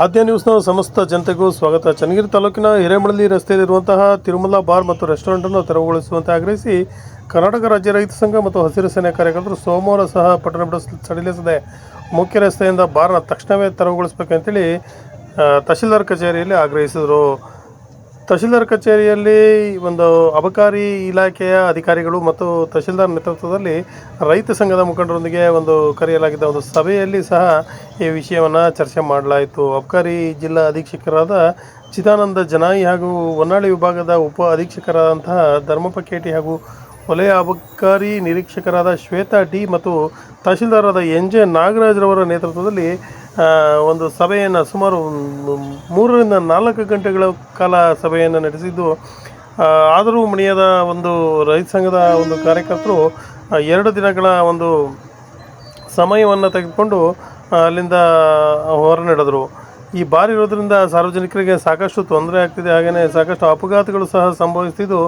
ಆದ್ಯ ನ್ಯೂಸ್ನ ಸಮಸ್ತ ಜನತೆಗೂ ಸ್ವಾಗತ. ಚನ್ನಗಿರಿ ತಾಲೂಕಿನ ಹಿರೇಮಳಲಿ ರಸ್ತೆಯಲ್ಲಿರುವಂತಹ ತಿರುಮಲ ಬಾರ್ ಮತ್ತು ರೆಸ್ಟೋರೆಂಟನ್ನು ತೆರವುಗೊಳಿಸುವಂತೆ ಆಗ್ರಹಿಸಿ ಕರ್ನಾಟಕ ರಾಜ್ಯ ರೈತ ಸಂಘ ಮತ್ತು ಹಸಿರು ಸೇನೆ ಕಾರ್ಯಕರ್ತರು ಸೋಮವಾರ ಸಹ ಪಟ್ಟಣ ಬಿಡ ಸಡಿಲಿಸದೆ ಮುಖ್ಯ ರಸ್ತೆಯಿಂದ ಬಾರ್ನ ತಕ್ಷಣವೇ ತೆರವುಗೊಳಿಸಬೇಕಂತೇಳಿ ತಹಶೀಲ್ದಾರ್ ಕಚೇರಿಯಲ್ಲಿ ಆಗ್ರಹಿಸಿದರು. ತಹಶೀಲ್ದಾರ್ ಕಚೇರಿಯಲ್ಲಿ ಒಂದು ಅಬಕಾರಿ ಇಲಾಖೆಯ ಅಧಿಕಾರಿಗಳು ಮತ್ತು ತಹಶೀಲ್ದಾರ್ ನೇತೃತ್ವದಲ್ಲಿ ರೈತ ಸಂಘದ ಮುಖಂಡರೊಂದಿಗೆ ಒಂದು ಕರೆಯಲಾಗಿದ್ದ ಒಂದು ಸಭೆಯಲ್ಲಿ ಸಹ ಈ ವಿಷಯವನ್ನು ಚರ್ಚೆ ಮಾಡಲಾಯಿತು. ಅಬಕಾರಿ ಜಿಲ್ಲಾ ಅಧೀಕ್ಷಕರಾದ ಚಿದಾನಂದ ಜನಾಯಿ ಹಾಗೂ ಹೊನ್ನಾಳಿ ವಿಭಾಗದ ಉಪ ಅಧೀಕ್ಷಕರಾದಂತಹ ಧರ್ಮಪ್ಪ ಕೇಟಿ ಹಾಗೂ ವಲಯ ಅಬಕಾರಿ ನಿರೀಕ್ಷಕರಾದ ಶ್ವೇತಾ ಡಿ ಮತ್ತು ತಹಶೀಲ್ದಾರಾದ ಎನ್ ಜೆ ನಾಗರಾಜ್ರವರ ನೇತೃತ್ವದಲ್ಲಿ ಒಂದು ಸಭೆಯನ್ನು ಸುಮಾರು ಮೂರರಿಂದ ನಾಲ್ಕು ಗಂಟೆಗಳ ಕಾಲ ಸಭೆಯನ್ನು ನಡೆಸಿದ್ದು ಆದರೂ ಮಣಿಯದ ಒಂದು ರೈತ ಸಂಘದ ಒಂದು ಕಾರ್ಯಕರ್ತರು ಎರಡು ದಿನಗಳ ಒಂದು ಸಮಯವನ್ನು ತೆಗೆದುಕೊಂಡು ಅಲ್ಲಿಂದ ಹೊರ ನಡೆದರು ಈ ಬಾರಿ ಇರೋದರಿಂದ ಸಾರ್ವಜನಿಕರಿಗೆ ಸಾಕಷ್ಟು ತೊಂದರೆ ಆಗ್ತಿದೆ. ಹಾಗೆಯೇ ಸಾಕಷ್ಟು ಅಪಘಾತಗಳು ಸಹ ಸಂಭವಿಸ್ತಿದ್ದು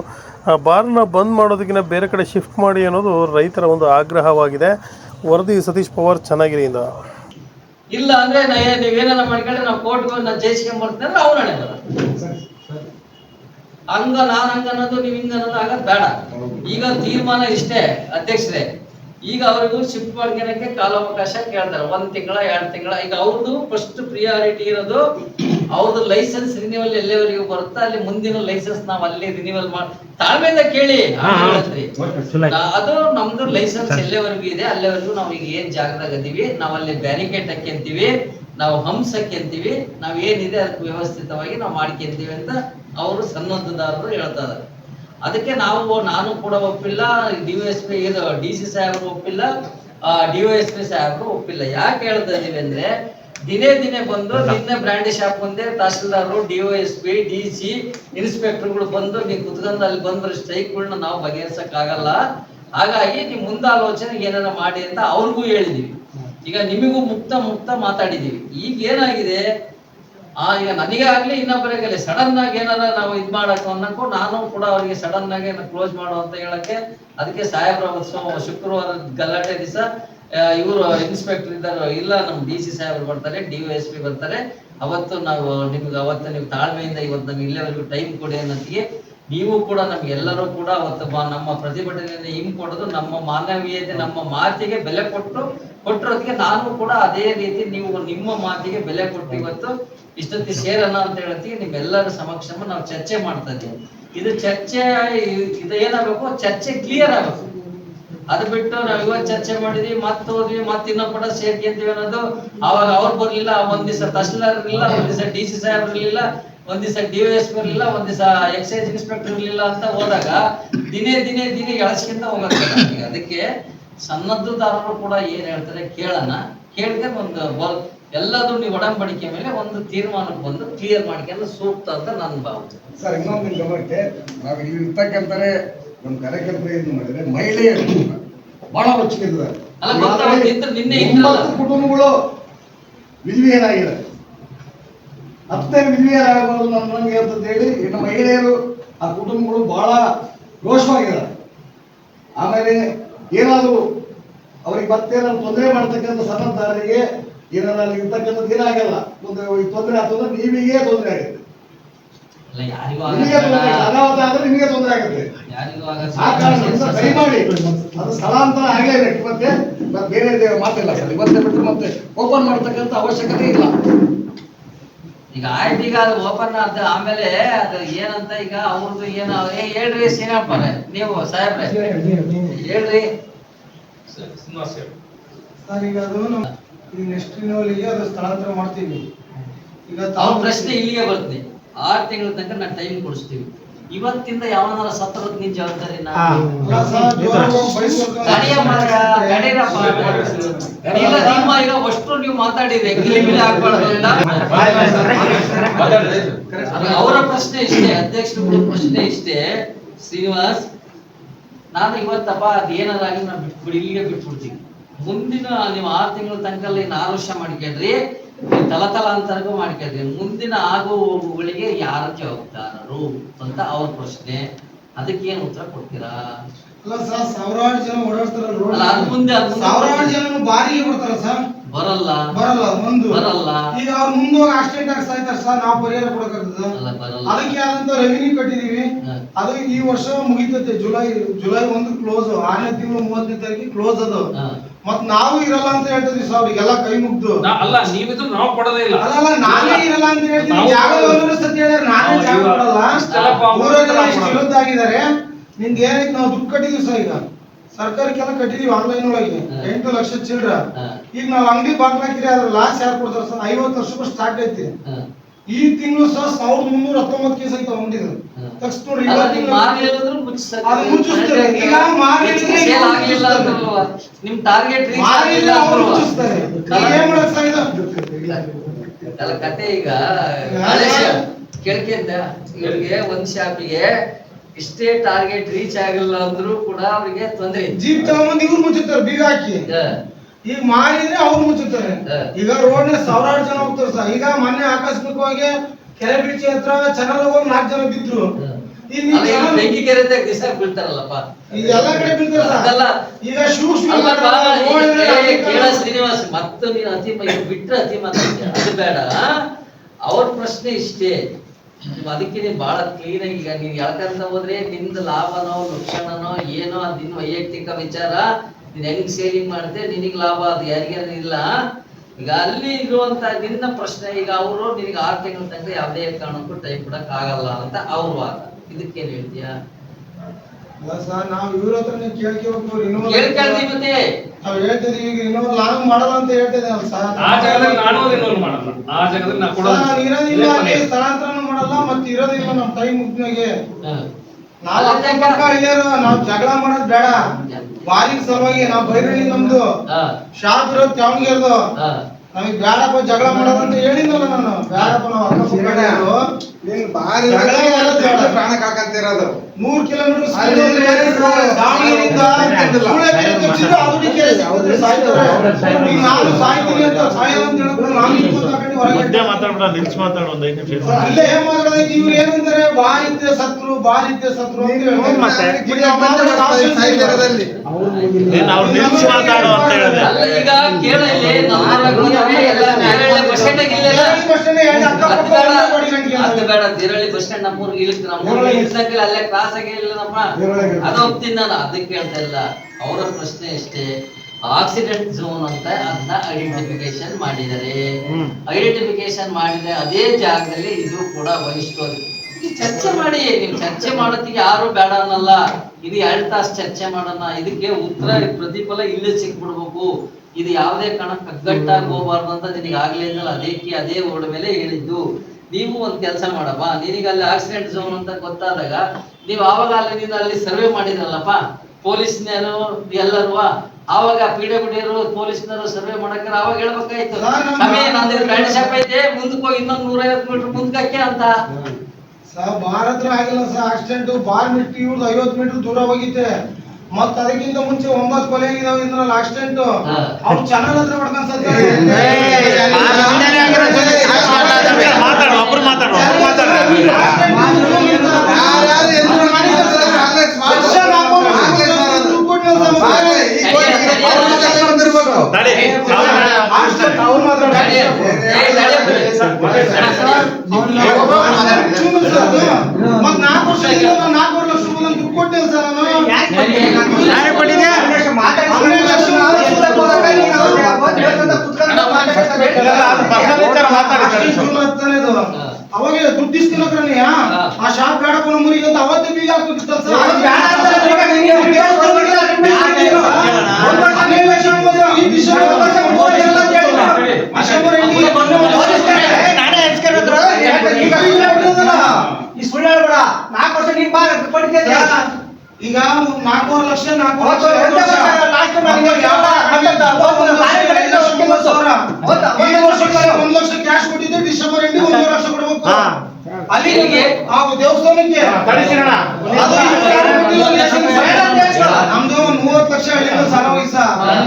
ಬಾರನ್ನ ಬಾರ್ನ ಬಂದ್ ಮಾಡೋದಕ್ಕಿಂತ ಬೇರೆ ಕಡೆ ಶಿಫ್ಟ್ ಮಾಡಿ ಅನ್ನೋದು ರೈತರ ಒಂದು ಆಗ್ರಹವಾಗಿದೆ. ವರದಿ ಸತೀಶ್ ಪವಾರ್, ಚೆನ್ನಾಗಿರಿಯಿಂದ. ಇಲ್ಲ ಅಂದ್ರೆ ನೀವೇನೆಲ್ಲ ಮಾಡ್ಕೊಂಡ್ರೆ ನಾವು ಕೋರ್ಟ್ಗೆ ಜಯಿಸ್ಕೊಂಡ್ ಜಯಿಸ್ಕೊಂಡ್ಬರ್ತೀನಿ ಅಂದ್ರೆ ಅವ್ರು ಹಣೆ ಹಂಗ ನಾನ್ ಹಂಗ ಅನ್ನೋದು, ನೀವ್ ಹಿಂಗ ಅನ್ನೋದು ಆಗದ್ ಬೇಡ. ಈಗ ತೀರ್ಮಾನ ಇಷ್ಟೇ, ಅಧ್ಯಕ್ಷರೇ. ಈಗ ಅವ್ರಿಗೂ ಶಿಫ್ಟ್ ಮಾಡ್ಕೊಳಕ್ಕೆ ಕಾಲಾವಕಾಶ ಕೇಳ್ತಾರೆ. ಒಂದ್ ತಿಂಗಳ ಎರಡ್ ತಿಂಗಳ. ಈಗ ಅವ್ರದ್ದು ಫಸ್ಟ್ ಪ್ರಿಯಾರಿಟಿ ಇರೋದು ಅವ್ರದ್ದು ಲೈಸೆನ್ಸ್ ರಿನಿವಲ್ ಎಲ್ಲಿವರೆಗೂ ಬರುತ್ತಾ ಅಲ್ಲಿ ಮುಂದಿನ ಲೈಸೆನ್ಸ್ ನಾವ್ ಅಲ್ಲಿ ರಿನಿವಲ್ ಮಾಡ್ ತಾಳ್ಮೆಯಿಂದ ಕೇಳಿ. ಅದು ನಮ್ದು ಲೈಸೆನ್ಸ್ ಎಲ್ಲಿವರೆಗೂ ಇದೆ. ಅಲ್ಲಿವರೆಗೂ ನಾವು ಈಗ ಏನ್ ಜಾಗದಾಗ ಅದೀವಿ ನಾವ್ ಅಲ್ಲಿ ಬ್ಯಾರಿಕೇಡ್ ಹಾಕ್ಯಂತೀವಿ. ನಾವು ಹಂಸ ಹಾಕ್ಯಂತೀವಿ. ನಾವ್ ಏನಿದೆ ಅದಕ್ಕೆ ವ್ಯವಸ್ಥಿತವಾಗಿ ನಾವು ಮಾಡ್ಕೊಂತೀವಿ ಅಂತ ಅವರು ಸನ್ನದ್ಧದಾರರು ಹೇಳ್ತಾರೆ ಇದಾರೆ ಅದಕ್ಕೆ ನಾವು, ನಾನು ಕೂಡ ಒಪ್ಪಿಲ್ಲ ಡಿ ಎಸ್ ಪಿ ಇದು ಡಿ ಸಿ ಸಾಹೇಬರು ಒಪ್ಪಿಲ್ಲ ಡಿ ಎಸ್ ಪಿ ಸಾಹೇಬರು ಒಪ್ಪಿಲ್ಲ. ಯಾಕೆ ಹೇಳ್ತಾ ಇದೀವಿ ಅಂದ್ರೆ, ದಿನೇ ದಿನೇ ಬಂದು ನಿನ್ನೆ ಬ್ರಾಂಡ್ ಶಾಪ್ ಮುಂದೆ ತಹಸೀಲ್ದಾರರು D S P D C ಇನ್ಸ್ಪೆಕ್ಟರ್ಗಳು ಬಂದು ನೀವು ಕುತ್ಕೊಂಡು ಅಲ್ಲಿ ಬಂದ್ರೆ ಸ್ಟ್ರೈಕ್ಗಳನ್ನ ನಾವು ಬಗೆಹರಿಸಕ್ ಆಗಲ್ಲ ಹಾಗಾಗಿ ನೀವು ಮುಂದಾಲೋಚನೆ ಏನಾರ ಮಾಡಿ ಅಂತ ಅವ್ರಿಗೂ ಹೇಳಿದೀವಿ. ಈಗ ನಿಮಗೂ ಮುಕ್ತ ಮುಕ್ತ ಮಾತಾಡಿದೀವಿ. ಈಗ ಏನಾಗಿದೆ ಈಗ ನನಗೆ ಆಗ್ಲಿ ಇನ್ನೊಬ್ಬರಿಗಾಗಲಿ ಸಡನ್ ಆಗಿ ಏನಾರ ನಾವು ಇದು ಮಾಡಕ್ ಅನ್ನಕ್ಕೂ ನಾನು ಕೂಡ ಅವರಿಗೆ ಸಡನ್ ಆಗಿ ಕ್ಲೋಸ್ ಮಾಡು ಅಂತ ಹೇಳಕ್ಕೆ ಅದಕ್ಕೆ ಸಾಹೇಬ್ರ ಉತ್ಸವ ಶುಕ್ರವಾರ ಗಲಾಟೆ ದಿವಸ ಇವರು ಇನ್ಸ್ಪೆಕ್ಟರ್ ಇದ್ದಾರೆ. ಇಲ್ಲ ನಮ್ಮ ಡಿ ಸಿ ಸಾಹೇಬ್ರು ಬರ್ತಾರೆ ಡಿ ಎಸ್ ಪಿ ಬರ್ತಾರೆ. ಅವತ್ತು ನಾವು ನಿಮ್ಗೆ ಅವತ್ತು ನೀವು ತಾಳ್ಮೆಯಿಂದ ಇವತ್ತು ನಮ್ಗೆ ಇಲ್ಲಿವರೆಗೂ ಟೈಮ್ ಕೊಡಿ ಅನ್ನೋದಕ್ಕೆ ನೀವು ಕೂಡ ನಮ್ಗೆ ಎಲ್ಲರೂ ಕೂಡ ಅವತ್ತು ನಮ್ಮ ಪ್ರತಿಭಟನೆಯನ್ನು ಹಿಂಕೊಡೋದು ನಮ್ಮ ಮಾನವೀಯತೆ, ನಮ್ಮ ಮಾತಿಗೆ ಬೆಲೆ ಕೊಟ್ಟು ಕೊಟ್ಟಿರೋದಕ್ಕೆ ನಾನು ಕೂಡ ಅದೇ ರೀತಿ ನೀವು ನಿಮ್ಮ ಮಾತಿಗೆ ಬೆಲೆ ಕೊಟ್ಟು ಇವತ್ತು ಇಷ್ಟೊತ್ತಿ ಸೇರೋಣ ಅಂತ ಹೇಳ್ತೀವಿ ನಿಮ್ಮೆಲ್ಲರ ಸಮಕ್ಷಮ ನಾವು ಚರ್ಚೆ ಮಾಡ್ತಾ ಇದ್ದೀವಿ. ಇದು ಚರ್ಚೆ, ಇದು ಏನಾಗಬೇಕು? ಚರ್ಚೆ ಕ್ಲಿಯರ್ ಆಗಬೇಕು. ಅದು ಬಿಟ್ಟು ನಾವ್ ಇವತ್ತು ಚರ್ಚೆ ಮಾಡಿದ್ವಿ ಮತ್ತೆ ಹೋದ್ವಿ ಮತ್ತೆ ಇನ್ನೊಬ್ಬ ಸೇರ್ಕೊಂತೀವಿ ಅನ್ನೋದು ಅವಾಗ ಅವ್ರು ಬರ್ಲಿಲ್ಲ, ಒಂದ್ ದಿವಸ ತಹಸೀಲ್ದಾರ್ ಇರ್ಲಿಲ್ಲ, ಒಂದ್ ದಿವಸ ಡಿ ಸಿ ಸಾಹೇಬ್ ಇರ್ಲಿಲ್ಲ, ಒಂದ್ ದಿವಸ ಡಿ ಎಸ್ ಇರ್ಲಿಲ್ಲ, ಒಂದ್ ದಿವಸ ಎಕ್ಸೈಸ್ ಇನ್ಸ್ಪೆಕ್ಟರ್ ಇರ್ಲಿಲ್ಲ ಅಂತ ಹೋದಾಗ ದಿನೇ ದಿನೇ ದಿನೇ ಎಳಸ್ಕೊಂತ ಹೋಗಕ್ಕೆ ಅದಕ್ಕೆ ಸನ್ನದ್ಧದಾರರು ಕೂಡ ಏನ್ ಹೇಳ್ತಾರೆ? ಕೇಳೋಣ. ಕೇಳಿದ್ರೆ ಒಂದು ಬಲ್ ಎಲ್ಲದೂ ನೀವು ಒಡಂಬಡಿಕೆ ಮೇಲೆ ಒಂದು ತೀರ್ಮಾನಕ್ಕೆ ಬಂದು ಕ್ಲಿಯರ್ ಮಾಡ್ಕೊಂಡು ಸೂಕ್ತ ಅಂತ ನನ್ನ ಭಾವನೆ. ಸರ್ ಇನ್ನೊಂದು ಗಮನಕ್ಕೆ ನಾವು ಇಲ್ಲಿ ಇರ್ತಕ್ಕಂತಾರೆ ನಮ್ಮ ಕಾರ್ಯಕ್ರಮ ಏನು ಮಾಡಿದ್ರೆ ಮಹಿಳೆಯರು ಬಹಳ ಹೊಚ್ಚಿದ್ದಾರೆ ಕುಟುಂಬಗಳು ವಿಧವೆಯರಾಗಿದ್ದಾರೆ ಹತ್ತನೇ ವಿಧವೆಯರಾಗಬಾರದು ನನ್ಗೆ ಅಂತ ಹೇಳಿ ಇನ್ನು ಮಹಿಳೆಯರು ಆ ಕುಟುಂಬಗಳು ಬಹಳ ರೋಷವಾಗಿದ್ದಾರೆ. ಆಮೇಲೆ ಏನಾದ್ರು ಅವ್ರಿಗೆ ಮತ್ತೆ ನಾವು ತೊಂದರೆ ಮಾಡ್ತಕ್ಕಂಥ ಸನ್ನದ್ಧಾರರಿಗೆ ಏನಾದ್ರು ಅಲ್ಲಿ ಇರ್ತಕ್ಕಂಥದ್ದು ಏನಾಗಲ್ಲ ತೊಂದರೆ ಆಗ್ತದೆ ನೀವಿಗೆ ತೊಂದರೆ ಆಗುತ್ತೆ. ಅಲ್ಲ ಯಾರಿಗೂ ನಿಮಗೆ ತೊಂದರೆ ಆಗಲ್ಲ. ಆಗುತ್ತೆ. ಅನಾಹುತ ಆದ್ರೆ ನಿಮಗೆ ತೊಂದರೆ ಆಗುತ್ತೆ. ಯಾರಿಗೂ ಆ ಕಾರಣದಿಂದ ದಯಮಾಡಿ ಅದು ಸ್ಥಳಾಂತರ ಆಗಲೇಬೇಕು. ಮತ್ತೆ ಮತ್ತೆ ಬೇರೆ ಮಾತಿಲ್ಲ ಸರ್. ಇವತ್ತೇ ಬಿಟ್ಟು ಮತ್ತೆ ಓಪನ್ ಮಾಡ್ತಕ್ಕಂಥ ಅವಶ್ಯಕತೆ ಇಲ್ಲ. ಈಗ ಆಯ್ತು ಈಗ ಅದು ಓಪನ್ ಆದ ಆಮೇಲೆ ಅದು ಏನಂತ ಈಗ ಅವ್ರದ್ದು ಏನ ಏ ಹೇಳ್ರಿ ಸೀನಪ್ಪ ನೀವು ಸಾಹೇಬ್ರೆ. ಹೇಳ್ರಿ. ಸರ್ ಈಗ ಅದು ನಮ್ಮ ಈ ನೆಕ್ಸ್ಟ್ ರಿನೋವಲಿಗೆ ಅದು ಸ್ಥಳಾಂತರ ಮಾಡ್ತೀವಿ. ಈಗ ಅವ್ರ ತಾವು ಪ್ರಶ್ನೆ ಇಲ್ಲಿಗೆ ಬರ್ತೀನಿ ಆರು ತಿಂಗಳ ತನಕ ನಾವು ಟೈಮ್ ಕೊಡಿಸ್ತೀವಿ. ಇವತ್ತಿಂದ ಯಾವನಾರ ಸತ್ರದ ನಿನ್ ಜವಾಬ್ದಾರಿ ನಾ ಅಷ್ಟು. ನೀವು ಅಂತ ಅವರ ಪ್ರಶ್ನೆ ಇಷ್ಟೇ ಅಧ್ಯಕ್ಷರ ಪ್ರಶ್ನೆ ಇಷ್ಟೇ. ಶ್ರೀನಿವಾಸ್ ನಾನು ಇವತ್ತಪ್ಪ ಅದ್ ನಾನು ಬಿಟ್ಬಿಡಿ ಇಲ್ಲಿಗೆ ಬಿಟ್ಬಿಡ್ತೀನಿ. ಮುಂದಿನ ನೀವು ಆರು ತಿಂಗಳ ತನಕ ಏನು ಮಾಡ್ಕೊಳ್ರಿ ನೀವು ತಲತಲಾಂತರಗೂ ಮಾಡ್ಕೊಳ್ರಿ ಮುಂದಿನ ಆಗೋ ಹೋಗುಗಳಿಗೆ ಯಾರು ಜವಾಬ್ದಾರರು ಅಂತ ಅವ್ರ ಪ್ರಶ್ನೆ. ಅದಕ್ಕೆ ಏನು ಉತ್ತರ ಕೊಡ್ತೀರಾ? ಅಲ್ಲ ಸರ್ ಸಾವಿರಾರು ಜನ ಓಡಾಡ್ತಾರಲ್ಲ ಅದು ಮುಂದೆ- ಅದು ಮುಂದೆ ಸಾವಿರಾರು ಜನ ಬಾರಿಗೆ ಬಿಡ್ತಾರ ಸರ್? ಬರಲ್ಲ. ಬರಲ್ಲ ಒಂದು. ಬರಲ್ಲ. ಈಗ ಅವ್ರು ಮುಂದೋಗಿ ಅಷ್ಟೇ ಟ್ಯಾಕ್ಸ್ ಸಾಯ್ತಾರೆ ಸರ್ ನಾವು ಪರಿಹಾರ ಕೊಡಕ್ಕಾಗ್ತದ? ಅದಕ್ಕೆ ಆದಂತ ರೆವಿನ್ಯೂ ಕಟ್ಟಿದೀವಿ. ಅದು ಈ ವರ್ಷ ಮುಗಿತೈತೆ ಜುಲೈ ಜುಲೈ ಒಂದು ಕ್ಲೋಸ್ ಆನೆ ತಿಂಗಳು ಮೂವತ್ತನೇ ತಾರೀಕಿಗೆ ಕ್ಲೋಸ್ ಅದು. ಮತ್ ನಾವು ಇರಲ್ಲ ಅಂತ ಹೇಳ್ತೀವಿ ಸರ್ ಅವ್ರಿಗೆಲ್ಲ ಕೈ ಮುಗ್ದು. ಅಲ್ಲ ನೀವಿದ್ರು ನಾವು ಕೊಡೋದೇ ಇಲ್ಲ. ಅಲ್ಲ ನಾನೇ ಇರಲ್ಲ ಅಂತ ಹೇಳ್ತೀನಿ ಜಾಗ ಸತಿ ಹೇಳಿದ್ರೆ ನಾನೇ ಜಾಗ ಕೊಡಲ್ಲ. ನಾವು ಇಷ್ಟು. ವಿರುದ್ಧ ಆಗಿದ್ದಾರೆ. ನಿಮ್ಗೆ ಏನೈತೆ ನಾವು ದುಡ್ಡು ಕಟ್ಟಿದೀವಿ ಸರ್ ಈಗ? ಸರ್ಕಾರಕ್ಕೆಲ್ಲ ಕಟ್ಟಿದೀವಿ ಆನ್ಲೈನ್ ಒಳಗೆ. ಎಂಟು ಲಕ್ಷ ಚಿಲ್ಡ್ರ. ಈಗ ನಾವು ಅಂಗಡಿ ಬಾಗ್ಲ ಹಾಕಿದ್ರೆ ಅದ್ರ ಲಾಸ್ ಯಾರು ಕೊಡ್ತಾರ ಸರ್? ಐವತ್ತು ವರ್ಷಕ್ಕೂ ಸ್ಟಾರ್ಟ್ ಐತಿ. ಈ ತಿಂಗಳು ಸಹ ಸಾವಿರದ ಮುನ್ನೂರ ಹತ್ತೊಂಬತ್ತು ಕೇಸ್ ಐತೆ ಅಂಗಡಿದು. ತಕ್ಷಣ ನೋಡ್ರಿ. ಈಗ? ನಿಮ್ ಟಾರ್ಗೆಟ್ ಏನ್ ಮಾಡಕ್ ಸರ್ ಇದು? ಕತೆ ಈಗ ಇವ್ರಿಗೆ ಒಂದ್ ಶಾಪಿಗೆ ಇಷ್ಟೇ ಟಾರ್ಗೆಟ್ ರೀಚ್ ಆಗಿಲ್ಲ ಅಂದ್ರೂ ಕೂಡ ಅವರಿಗೆ ತೊಂದರೆ. ಜೀಪ್ ತಗೊಂಡ್ ಇವ್ರು ಮುಚ್ಚುತ್ತಾರೆ ಬೀಗ ಹಾಕಿ. ಈಗ ಮಾಡಿದ್ರೆ ಅವ್ರು ಮುಚ್ಚುತ್ತಾರೆ. ಈಗ ರೋಡ್ನ ಸಾವಿರಾರು ಜನ ಹೋಗ್ತಾರೆ ಸರ್ ಈಗ ಮೊನ್ನೆ ಆಕಸ್ಮಿಕವಾಗಿ ಕೆರೆ ಬೀಚ್ ಹತ್ರ ಚೆನ್ನಾಗಿ ಹೋಗಿ ನಾಲ್ಕು ಜನ ಬಿದ್ರು ಬೆಂಕಿ ಕೆರೆದಾಗ ದಿವಸ ಬೀಳ್ತಾರಲ್ಲಪ್ಪ ಈಗ ಎಲ್ಲಾ ಕಡೆ ಬೀಳ್ತಾರೆ ಸರ್. ಅದಲ್ಲ. ಈಗ ರೋಡ್ ಕೇಳ- ಶ್ರೀನಿವಾಸ್ ಮತ್ತೆ ನೀನು ಅತಿ ಬಿಟ್ರೆ ಅತಿ ಮಾತಾಡ್ತೀಯ ಅದು ಬೇಡ ಅವ್ರ ಪ್ರಶ್ನೆ ಇಷ್ಟೇ ಅದಕ್ಕೆ ಬಹಳ ಕ್ಲೀನ್ ಆಗಿ ಈಗ ನೀನ್ ಯಾಕಂತ ಹೋದ್ರೆ ನಿಂದ ಲಾಭನೋ ಲಕ್ಷಣನೋ ಏನೋ ಅದು ನಿನ್ ವೈಯಕ್ತಿಕ ವಿಚಾರ ನೀನ್ ಹೆಂಗ್ ಸೇವಿಂಗ್ ಮಾಡಿದೆ ನಿನಗ್ ಲಾಭ ಅದು ಯಾರಿಗೇನು ಇಲ್ಲ. ಈಗ ಅಲ್ಲಿ ಇರುವಂತ ನಿನ್ನ ಪ್ರಶ್ನೆ ಈಗ ಅವರು ನಿನಗೆ ಆರು ತಿಂಗಳ ತನಕ ಯಾವುದೇ ಕಾರಣಕ್ಕೂ ಟೈಪ್ ಕೊಡಕ್ ಆಗಲ್ಲ ಅಂತ ಅವ್ರ ವಾದ. ಇದಕ್ಕೇನ್ ಹೇಳ್ತೀಯಾ? ನಾವು ಹೇಳ್ತಿದೀವಿ ಈಗ ಇನ್ನೊಂದು ನಾನು ಮಾಡಲ್ಲ ಅಂತ ಹೇಳ್ತಿದ್ದೇನೆ ಸರ್ ಆ ಜಾಗದಲ್ಲಿ ನಾನು ಮಾಡಲ್ಲ. ಆ ಜಾಗದಲ್ಲಿ ನಾನು ಕೊಡೋದು ಸ್ಥಳಾಂತರನೂ ಮಾಡಲ್ಲ ಮತ್ತೆ ಇರೋದಿಲ್ಲ ನಮ್ ಟೈಮ್ ಮುಗ್ನಾಗೆ ಹ. ನಾವ್ ಅಕ್ಕಪಕ್ಕ ನಾವ್ ಜಗಳ ಮಾಡೋದ್ ಬೇಡ ಬಾರಿಗೆ ಸಲುವಾಗಿ ನಾವ್ ಬೈರಳ್ಳಿ ನಮ್ದು. ಶಾಪ್ ಇರೋದ್ ಹ. ನಮಗ್ ಬೇಡಪ್ಪ ಜಗಳ ಮಾಡೋದಂತ ಅಂತ ಹೇಳಿದ್ನಲ್ಲ ನಾನು. ಬೇಡಪ್ಪ ನಾವ್ ಅಕ್ಕಪಕ್ಕ ಹಿರಿಯರು. ನೀನ್ ಬಾರಿ ಜಗಳ ಮಾಡೋದ್ ಬೇಡ. ಪ್ರಾಣ ಕಾಕಂತಿರೋದು ನೂರ್ ಕಿಲೋಮೀಟರ್ ನಾನು ಸಾಯ್ತೀನಿ ಅಂತ ಹೇಳ್ಬಿಟ್ಟು ನಾನು ಇಪ್ಪತ್ನಾಲ್ಕು ಗಂಟೆ ಹೊರಗೆ ಮಧ್ಯ ಮಾತಾಡ್ಬಿಡ ನಿಲ್ಸ್ ಮಾತಾಡು ಒಂದು ಐದು ನಿಮಿಷ ಅಲ್ಲೇ ಏನ್ ಮಾತಾಡೋದೈತಿ ಇವ್ರು ಏನಂದ್ರೆ ಬಾರಿದ್ದೆ ಸತ್ರು ಬಾರಿದ್ದೆ ಸತ್ರು ಅಂತ ಅವ್ರು ನಿಲ್ಸ್ ಮಾತಾಡು ಹೇಳಿದೆ. ಈಗ ಇಲ್ಲಿ ನಮ್ಮೂರಾಗ ಹೋದ್ರೆ ಎಲ್ಲ ನೇರಳೆ ಬಸ್ ಸ್ಟ್ಯಾಂಡ್ ಇಲ್ಲೆಲ್ಲ ನೇರಳೆ ಬಸ್ ಸ್ಟ್ಯಾಂಡ್ ಹೇಳಿ ಅಕ್ಕ ಅದು ಬೇಡ ದಿರಳಿ ಬಸ್ ಸ್ಟ್ಯಾಂಡ್ ನಮ್ಮೂರಿಗೆ ಇಳಿತು ನಮ್ಮೂರಿಗೆ ಅಲ್ಲೇ ಕ್ರಾಸ್ ಆಗಿ ಇಲ್ಲ ನಮ್ಮ. ಅದು ಹೋಗ್ತೀನಿ ನಾನು ಅದಕ್ಕೆ ಕೇಳ್ತಾ ಇಲ್ಲ. ಅವರ ಪ್ರಶ್ನೆ ಅಷ್ಟೇ ಆಕ್ಸಿಡೆಂಟ್ ಝೋನ್ ಅಂತ ಅದನ್ನ ಐಡೆಂಟಿಫಿಕೇಶನ್ ಮಾಡಿದರೆ ಐಡೆಂಟಿಫಿಕೇಶನ್ ಮಾಡಿದ ಅದೇ ಜಾಗದಲ್ಲಿ ಇದು ಕೂಡ ವಹಿಸ್ತೋದು ಚರ್ಚೆ ಮಾಡಿ ನೀವು ಚರ್ಚೆ ಮಾಡೋದಕ್ಕೆ ಯಾರು ಬೇಡ ಅನ್ನಲ್ಲ. ಇದು ಎರಡ್ ತಾಸು ಚರ್ಚೆ ಮಾಡೋಣ ಇದಕ್ಕೆ ಉತ್ತರ ಪ್ರತಿಫಲ ಇಲ್ಲೇ ಸಿಕ್ಬಿಡ್ಬೇಕು. ಇದು ಯಾವುದೇ ಕಾರಣ ಕಗ್ಗಟ್ಟಾಗಿ ಹೋಗಬಾರ್ದು ಅಂತ ನಿನಗೆ ಆಗ್ಲೇ ಇಲ್ಲ ಅದಕ್ಕೆ ಅದೇ ಓಡ್ ಮೇಲೆ ಹೇಳಿದ್ದು ನೀವು ಒಂದ್ ಕೆಲಸ ಮಾಡಪ್ಪ ನಿನಗೆ ಅಲ್ಲಿ ಆಕ್ಸಿಡೆಂಟ್ ಝೋನ್ ಅಂತ ಗೊತ್ತಾದಾಗ ನೀವು ಆವಾಗ ಅಲ್ಲಿಂದ ಅಲ್ಲಿ ಸರ್ವೆ ಮಾಡಿದ್ರಲ್ಲಪ್ಪ ಪೊಲೀಸ್ನರು ಎಲ್ಲರೂ ಆವಾಗ ಪಿ ಡಬ್ಲ್ಯೂ ಪೊಲೀಸ್ನರು ಸರ್ವೆ ಮಾಡಕ್ಕೆ ಅವಾಗ ಹೇಳ್ಬೇಕಾಯ್ತು. ನಂದು ಬ್ಯಾಂಡ್ ಶಾಪ್ ಐತೆ ಮುಂದಕ್ಕೆ ಹೋಗಿ ಇನ್ನೊಂದ್ ನೂರೈವತ್ತು ಮೀಟರ್ ಮುಂದಕ್ಕೆ ಅಂತ. ಸರ್ ಭಾರತ್ರ ಆಗಿಲ್ಲ ಸರ್ ಆಕ್ಸಿಡೆಂಟ್ ಬಾರ್ ಮಿಟ್ಟಿ ಇವ್ರದ್ದು ಐವತ್ತು ಮೀಟರ್ ದೂರ ಹೋಗಿತ್ತೆ. ಮತ್ತ ಅದಕ್ಕಿಂತ ಮುಂಚೆ ಒಂಬತ್ತು ಕೊಲೆ ಆಗಿದಾವೆ ಇದ್ರಲ್ಲ ಆಕ್ಸಿಡೆಂಟ್. ಅವ್ರು ಚಾನಲ್ ಹತ್ರ ಮಾತಾಡೋ ಸತ್ತಾರೆ. ಮಾತಾಡು ಒಬ್ರು ಮಾತಾಡು ಒಬ್ರು ಮಾತಾಡು ಯಾರ್ಯಾರು ಎದುರು ಮಾಡಿದ್ರು ಸರ್, ಆಗ್ಲೇ smart. ವರ್ಷ ನಾಲ್ಕು ವರ್ಷ ಆಗ್ಲೇ ಸರ್ ಅದು. ದುಡ್ಡು ಕೊಟ್ಟು ನಾವು ಸರ್ ಆಗ್ಲೇ, ಈ ಕೋಟಿ ಅವ್ರ ಜೊತೆ ಬಂದಿರ್ಬೇಕು. ತಡಿ ಆಕ್ಸಿಡೆಂಟ್ ಅವ್ರು ಮಾತಾಡ್ತಾರೆ. ಏ, ತಡೆ ಬಿಡಿ. ಮತ್ತ್ ನಾಲ್ಕು ವರ್ಷ ಆಗಿಲ್ಲ, ನಾನು ನಾಲ್ಕೂವರೆ ಲಕ್ಷ ರೂಪಾಯಿ ದುಡ್ಡು ಕೊಟ್ಟೇನೆ ಸರ್ ನಾನು. ಹನ್ನೆರಡು ಲಕ್ಷ ಅಷ್ಟು ಜೂನ್ ಹತ್ತನೇ ಇದು. ಅವಾಗ ದುಡ್ಡು ಆ? ಆ ಶಾಪ್ ಬೇಡಪ್ಪ ನಮ್ಮ ಊರಿಗೆ ಅಂತ ಅವತ್ತೇ ಬೀಗ. ಈಗ ನಾಲ್ಕೂವರೆ ಲಕ್ಷ ನಾಲ್ಕೂವರೆ ಲಕ್ಷ ಎರಡು ವರ್ಷ. ಈ ವರ್ಷಕ್ಕೆ ಒಂದ್ ಲಕ್ಷ ಕ್ಯಾಶ್ ಕೊಟ್ಟಿದ್ದೆ ಡಿಸೆಂಬರ್ ಎಂಟಿಗೆ ಒಂದೂವರೆ ಲಕ್ಷ ಕೊಡ್ಬೇಕು ಹಾ. ಅಲ್ಲಿ ಎಲ್ಲಿಗೆ? ಆ ದೇವಸ್ಥಾನಕ್ಕೆ ತಡಿಸಿರೋಣ. ನಮ್ದು ಮೂವತ್ತು ಲಕ್ಷ ಸಾಲ ವಯಸ್ಸ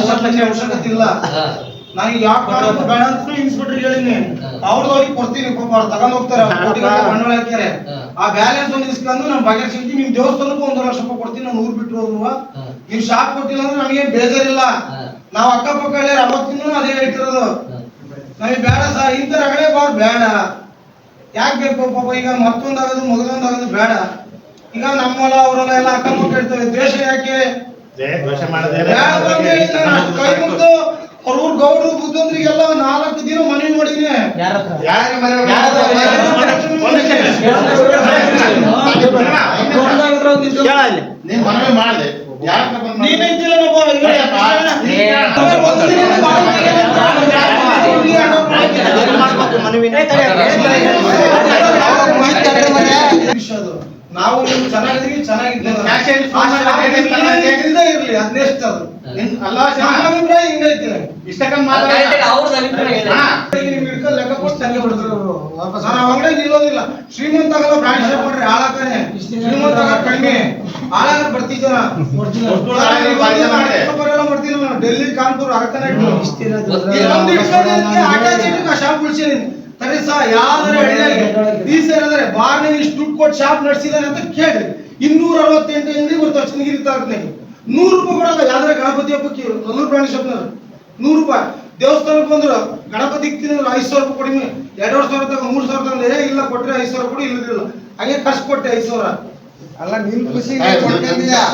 ಮೂವತ್ತು ಲಕ್ಷ ಅವಶ್ಯಕತೆ ಇಲ್ಲ ನಾನು ನನಗೆ ಯಾವ ಕಾರಣಕ್ಕೂ ಬೇಡ ಅಂತ ಇನ್ಸ್ಪೆಕ್ಟರ್ ಹೇಳಿನಿ ಅವ್ರದ್ದು ಅವ್ರಿಗೆ ಕೊಡ್ತೀನಿ ಪಾಪ ಅವ್ರು ತಗೊಂಡ್ ಹೋಗ್ತಾರೆ. ಬಂಡವಾಳ ಆ ಬ್ಯಾಲೆನ್ಸ್ ಒಂದು ಇಸ್ಕೊಂಡು ನಾನು ಬಗೆಹರಿಸಿದ್ವಿ ನಿಮ್ ದೇವಸ್ಥಾನಕ್ಕೂ ಒಂದೂವರೆ ಲಕ್ಷ ರೂಪಾಯಿ ಕೊಡ್ತೀನಿ ನಾನು ಊರ್ ಬಿಟ್ಟು ಹೋದ್ರು. ನೀವು ಶಾಪ್ ಕೊಟ್ಟಿಲ್ಲ ಅಂದ್ರೆ ನಮಗೆ ಬೇಜಾರಿಲ್ಲ. ನಾವು ಅಕ್ಕಪಕ್ಕ ಹಳ್ಳಿಯರು ಅವತ್ತಿನೂ ಅದೇ ಹೇಳ್ತಿರೋದು ನಮಗೆ ಬೇಡ ಸರ್ ಇಂಥ ರಗಳೆ ಬಾರ್ ಬೇಡ. ಯಾಕೆ ಬೇಕು ಪಾಪ? ಈಗ ಮತ್ತೊಂದಾಗೋದು ಮಗದೊಂದಾಗೋದು ಬೇಡ. ಈಗ ನಮ್ಮಲ್ಲ ಅವರೆಲ್ಲ ಎಲ್ಲ ಅಕ್ಕಪಕ್ಕ ಇರ್ತವೆ ದ್ವೇಷ ಯಾಕೆ? ಕೈ ಮುಗ್ದು ಅವ್ರ ಊರ್ ಗೌಡ್ರು ಬುದ್ಧಂದ್ರಿಗೆಲ್ಲ ನಾಲ್ಕು ದಿನ ಮನವಿ ಮಾಡಿದೀನಿ. ನೀನ್ ಮನವಿ ಮಾಡಿದೆ. ನೀನ್ ಇದ್ದಿಲ್ಲ. ನಾವು ಚೆನ್ನಾಗಿದ್ದೀವಿ ತನ್ನ ಇರ್ಲಿ ಅದು ಅಲ್ಲ ಲೆಕ್ಕ ಕೊಟ್ಟು ಅಂಗಡಿ ನಿಲ್ಲೋದಿಲ್ಲ ಶ್ರೀಮಂತ ಪ್ರಾಣಿ ಮಾಡ್ರಿ ಹಾಳಾಗ್ತಾನೆ ಶ್ರೀಮಂತ ಕಡಿಮೆ ಹಾಳಾಗ ಜನ ಇದೆ. ಬರೆಲ್ಲ ಡೆಲ್ಲಿ ಕಾನ್ಪುರ್ ಆ ಶಾಪ್ ಉಳಿಸಿದೀನಿ. ಸರಿ ಸಾ ಯಾವ್ದಾರ ಈ ಸರ್ ಅಂದ್ರೆ ಬಾರ್ನ ಇಷ್ಟು ದುಡ್ಡು ಕೊಟ್ಟು ಶಾಪ್ ನಡೆಸಿದಾನೆ ಅಂತ ಕೇಳಿ ಇನ್ನೂರ ಅರವತ್ತೆಂಟು ಅಂಗಡಿ ಬರ್ತಾವ ಚನ್ನಗಿರಿ ತಾಲೂಕಿನಾಗ ನೂರು ರೂಪಾಯಿ ಕೊಡಲ್ಲ ಯಾವ್ದಾರ ಗಣಪತಿ ಹಬ್ಬಕ್ಕೆ ನಲ್ಲೂರು ಪ್ರಾಣಿ ಶಾಪ್ನವ್ರು ನೂರು ರೂಪಾಯಿ. ದೇವಸ್ಥಾನಕ್ಕೆ ಬಂದ್ರು ಗಣಪತಿ ಇಕ್ತಿದ್ರು ಐದು ಸಾವಿರ ರೂಪಾಯಿ ಕೊಡಿ ಎರಡೂವರೆ ಸಾವಿರ ತಗೊಂಡು ಮೂರು ಸಾವಿರ ತಗೊಂಡು ಇಲ್ಲ ಕೊಟ್ರೆ ಐದು ಸಾವಿರ ಕೊಡಿ ಇಲ್ಲ. ಹಂಗೆ ಖರ್ಚು ಕೊಟ್ಟೆ ಐದು ಸಾವಿರ. ಅಲ್ಲ ನಿನ್ ಖುಷಿ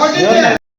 ಕೊಟ್ಟಿದ್ದೆ